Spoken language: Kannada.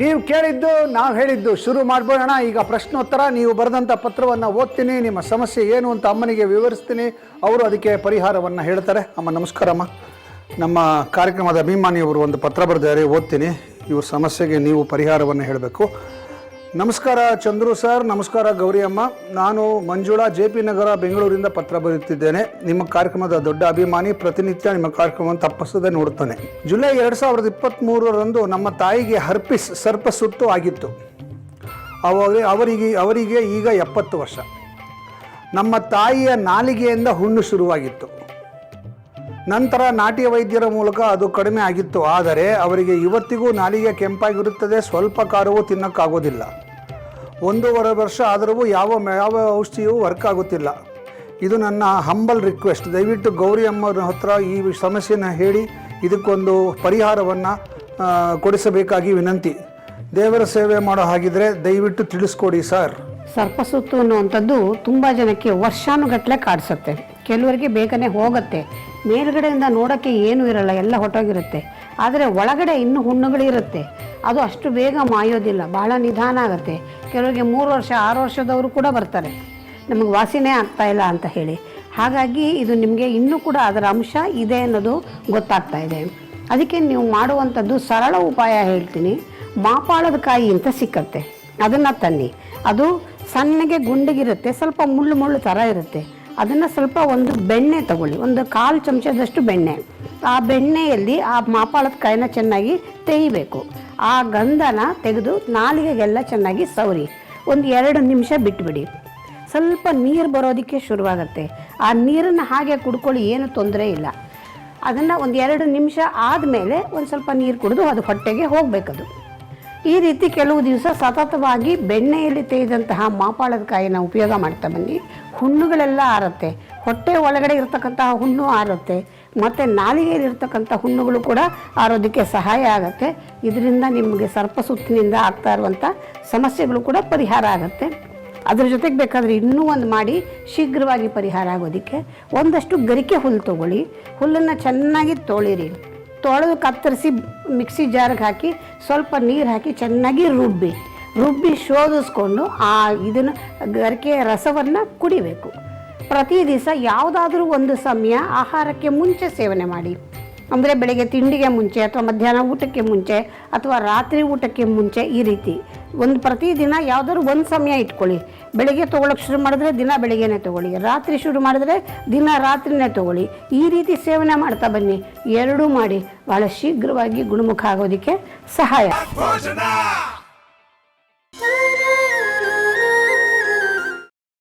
ನೀವು ಕೇಳಿದ್ದು, ನಾವು ಹೇಳಿದ್ದು ಶುರು ಮಾಡ್ಬೋಣ ಈಗ ಪ್ರಶ್ನೋತ್ತರ, ನೀವು ಬರೆದಂಥ ಪತ್ರವನ್ನು ಓದ್ತೀನಿ, ನಿಮ್ಮ ಸಮಸ್ಯೆ ಏನು ಅಂತ ಅಮ್ಮನಿಗೆ ವಿವರಿಸ್ತೀನಿ. ಅವರು ಅದಕ್ಕೆ ಪರಿಹಾರವನ್ನು ಹೇಳ್ತಾರೆ. ಅಮ್ಮ ನಮಸ್ಕಾರಮ್ಮ ನಮ್ಮ ಕಾರ್ಯಕ್ರಮದ ಅಭಿಮಾನಿಯವರು ಒಂದು ಪತ್ರ ಬರೆದಿದ್ದಾರೆ, ಓದ್ತೀನಿ. ಇವ್ರ ಸಮಸ್ಯೆಗೆ ನೀವು ಪರಿಹಾರವನ್ನು ಹೇಳಬೇಕು. ನಮಸ್ಕಾರ ಚಂದ್ರು ಸರ್, ನಮಸ್ಕಾರ ಗೌರಿ ಅಮ್ಮ ನಾನು ಮಂಜುಳಾ, ಜೆ ಪಿ ನಗರ, ಬೆಂಗಳೂರಿಂದ ಪತ್ರ ಬರೆಯುತ್ತಿದ್ದೇನೆ. ನಿಮ್ಮ ಕಾರ್ಯಕ್ರಮದ ದೊಡ್ಡ ಅಭಿಮಾನಿ ಪ್ರತಿನಿತ್ಯ ನಿಮ್ಮ ಕಾರ್ಯಕ್ರಮವನ್ನು ತಪ್ಪಿಸದೆ ನೋಡುತ್ತಾನೆ. ಜುಲೈ ಎರಡು ಸಾವಿರದ ಇಪ್ಪತ್ತ್ಮೂರರಂದು ನಮ್ಮ ತಾಯಿಗೆ ಹರ್ಪಿಸ್ ಸರ್ಪ ಸುತ್ತು ಆಗಿತ್ತು. ಅವಾಗ ಅವರಿಗೆ ಅವರಿಗೆ ಈಗ ಎಪ್ಪತ್ತು ವರ್ಷ. ನಮ್ಮ ತಾಯಿಯ ನಾಲಿಗೆಯಿಂದ ಹುಣ್ಣು ಶುರುವಾಗಿತ್ತು. ನಂತರ ನಾಟಿ ವೈದ್ಯರ ಮೂಲಕ ಅದು ಕಡಿಮೆ ಆಗಿತ್ತು. ಆದರೆ ಅವರಿಗೆ ಇವತ್ತಿಗೂ ನಾಲಿಗೆ ಕೆಂಪಾಗಿರುತ್ತದೆ. ಸ್ವಲ್ಪ ಖಾರವೂ ತಿನ್ನೋಕ್ಕಾಗೋದಿಲ್ಲ. ಒಂದೂವರೆ ವರ್ಷ ಆದರೂ ಯಾವ ಯಾವ ಔಷಧಿಯೂ ವರ್ಕ್ ಆಗುತ್ತಿಲ್ಲ. ಇದು ನನ್ನ ಹಂಬಲ್ ರಿಕ್ವೆಸ್ಟ್. ದಯವಿಟ್ಟು ಗೌರಿ ಅಮ್ಮನ ಹತ್ರ ಈ ಸಮಸ್ಯೆನ ಹೇಳಿ ಇದಕ್ಕೊಂದು ಪರಿಹಾರವನ್ನು ಕೊಡಿಸಬೇಕಾಗಿ ವಿನಂತಿ. ದೇವರ ಸೇವೆ ಮಾಡೋ ಹಾಗಿದ್ರೆ ದಯವಿಟ್ಟು ತಿಳಿಸ್ಕೊಡಿ, ಸರ್. ಸರ್ಪಸುತ್ತು ಅನ್ನುವಂಥದ್ದು ತುಂಬ ಜನಕ್ಕೆ ವರ್ಷಾನುಗಟ್ಟಲೆ ಕಾಡಿಸುತ್ತೆ. ಕೆಲವರಿಗೆ ಬೇಗನೆ ಹೋಗುತ್ತೆ. ಮೇಲ್ಗಡೆಯಿಂದ ನೋಡೋಕ್ಕೆ ಏನೂ ಇರಲ್ಲ, ಎಲ್ಲ ಹೊಟ್ಟೋಗಿರುತ್ತೆ ಆದರೆ ಒಳಗಡೆ ಇನ್ನೂ ಹುಣ್ಣುಗಳಿರುತ್ತೆ. ಅದು ಅಷ್ಟು ಬೇಗ ಮಾಯೋದಿಲ್ಲ ಭಾಳ ನಿಧಾನ ಆಗುತ್ತೆ. ಕೆಲವರಿಗೆ ಮೂರು ವರ್ಷ, ಆರು ವರ್ಷದವರು ಕೂಡ ಬರ್ತಾರೆ. ನಮಗೆ ವಾಸಿನೇ ಆಗ್ತಾ ಇಲ್ಲ ಅಂತ ಹೇಳಿ. ಹಾಗಾಗಿ ಇದು ನಿಮಗೆ ಇನ್ನೂ ಕೂಡ ಅದರ ಅಂಶ ಇದೆ ಅನ್ನೋದು ಗೊತ್ತಾಗ್ತಾ ಇದೆ. ಅದಕ್ಕೆ ನೀವು ಮಾಡುವಂಥದ್ದು ಸರಳ ಉಪಾಯ ಹೇಳ್ತೀನಿ. ಮಾಪಾಳದ ಕಾಯಿ ಅಂತ ಸಿಕ್ಕತ್ತೆ. ಅದನ್ನು ತನ್ನಿ. ಅದು ಸಣ್ಣಗೆ ಗುಂಡಿಗಿರುತ್ತೆ, ಸ್ವಲ್ಪ ಮುಳ್ಳು ಮುಳ್ಳು ಥರ ಇರುತ್ತೆ. ಅದನ್ನು ಸ್ವಲ್ಪ ಒಂದು ಬೆಣ್ಣೆ ತಗೊಳ್ಳಿ. ಒಂದು ಕಾಲು ಚಮಚದಷ್ಟು ಬೆಣ್ಣೆ. ಆ ಬೆಣ್ಣೆಯಲ್ಲಿ ಆ ಮಾಪಾಳದ ಕಾಯಿನ ಚೆನ್ನಾಗಿ ತೆಗಿಬೇಕು. ಆ ಗಂಧನ ತೆಗೆದು ನಾಲಿಗೆಗೆಲ್ಲ ಚೆನ್ನಾಗಿ ಸವರಿ. ಒಂದು ಎರಡು ನಿಮಿಷ ಬಿಟ್ಬಿಡಿ. ಸ್ವಲ್ಪ ನೀರು ಬರೋದಕ್ಕೆ ಶುರುವಾಗುತ್ತೆ. ಆ ನೀರನ್ನು ಹಾಗೆ ಕುಡ್ಕೊಳ್ಳಿ, ಏನು ತೊಂದರೆ ಇಲ್ಲ. ಅದನ್ನು ಒಂದು ಎರಡು ನಿಮಿಷ ಆದಮೇಲೆ ಒಂದು ಸ್ವಲ್ಪ ನೀರು ಕುಡಿದು ಅದು ಹೊಟ್ಟೆಗೆ ಹೋಗಬೇಕದು. ಈ ರೀತಿ ಕೆಲವು ದಿವಸ ಸತತವಾಗಿ ಬೆಣ್ಣೆಯಲ್ಲಿ ತೇಯ್ದಂತಹ ಮಾಪಾಳದ ಕಾಯಿನ ಉಪಯೋಗ ಮಾಡ್ತಾ ಬನ್ನಿ. ಹುಣ್ಣುಗಳೆಲ್ಲ ಆರುತ್ತೆ. ಹೊಟ್ಟೆ ಒಳಗಡೆ ಇರ್ತಕ್ಕಂತಹ ಹುಣ್ಣು ಆರುತ್ತೆ. ಮತ್ತು ನಾಲಿಗೆಯಲ್ಲಿ ಇರ್ತಕ್ಕಂಥ ಹುಣ್ಣುಗಳು ಕೂಡ ಆರೋಗ್ಯಕ್ಕೆ ಸಹಾಯ ಆಗುತ್ತೆ. ಇದರಿಂದ ನಿಮಗೆ ಸರ್ಪ ಸುತ್ತಿನಿಂದ ಆಗ್ತಾ ಇರುವಂಥ ಸಮಸ್ಯೆಗಳು ಕೂಡ ಪರಿಹಾರ ಆಗುತ್ತೆ. ಅದ್ರ ಜೊತೆಗೆ ಬೇಕಾದರೆ ಇನ್ನೂ ಒಂದು ಮಾಡಿ ಶೀಘ್ರವಾಗಿ ಪರಿಹಾರ ಆಗೋದಕ್ಕೆ ಒಂದಷ್ಟು ಗರಿಕೆ ಹುಲ್ಲು ತೊಗೊಳ್ಳಿ. ಹುಲ್ಲನ್ನು ಚೆನ್ನಾಗಿ ತೊಳಿರಿ. ತೊಳೆದು ಕತ್ತರಿಸಿ ಮಿಕ್ಸಿ ಜಾರ್ಗೆ ಹಾಕಿ ಸ್ವಲ್ಪ ನೀರು ಹಾಕಿ ಚೆನ್ನಾಗಿ ರುಬ್ಬಿ ರುಬ್ಬಿ ಶೋಧಿಸ್ಕೊಂಡು ಆ ಇದನ್ನು ಗರಿಕೆಯ ರಸವನ್ನು ಕುಡಿಬೇಕು. ಪ್ರತಿ ದಿವಸ ಯಾವುದಾದ್ರೂ ಒಂದು ಸಮಯ ಆಹಾರಕ್ಕೆ ಮುಂಚೆ ಸೇವನೆ ಮಾಡಿ. ಅಂದರೆ ಬೆಳಗ್ಗೆ ತಿಂಡಿಗೆ ಮುಂಚೆ ಅಥವಾ ಮಧ್ಯಾಹ್ನ ಊಟಕ್ಕೆ ಮುಂಚೆ ಅಥವಾ ರಾತ್ರಿ ಊಟಕ್ಕೆ ಮುಂಚೆ ಈ ರೀತಿ. ಒಂದು ಪ್ರತಿದಿನ ಯಾವುದಾದ್ರು ಒಂದು ಸಮಯ ಇಟ್ಕೊಳ್ಳಿ. ಬೆಳಗ್ಗೆ ತೊಗೊಳಕ್ಕೆ ಶುರು ಮಾಡಿದ್ರೆ ದಿನ ಬೆಳಗ್ಗೆನೇ ತೊಗೊಳ್ಳಿ. ರಾತ್ರಿ ಶುರು ಮಾಡಿದ್ರೆ ದಿನ ರಾತ್ರಿನೇ ತೊಗೊಳ್ಳಿ. ಈ ರೀತಿ ಸೇವನೆ ಮಾಡ್ತಾ ಬನ್ನಿ. ಎರಡೂ ಮಾಡಿ ಭಾಳ ಶೀಘ್ರವಾಗಿ ಗುಣಮುಖ ಆಗೋದಕ್ಕೆ ಸಹಾಯ.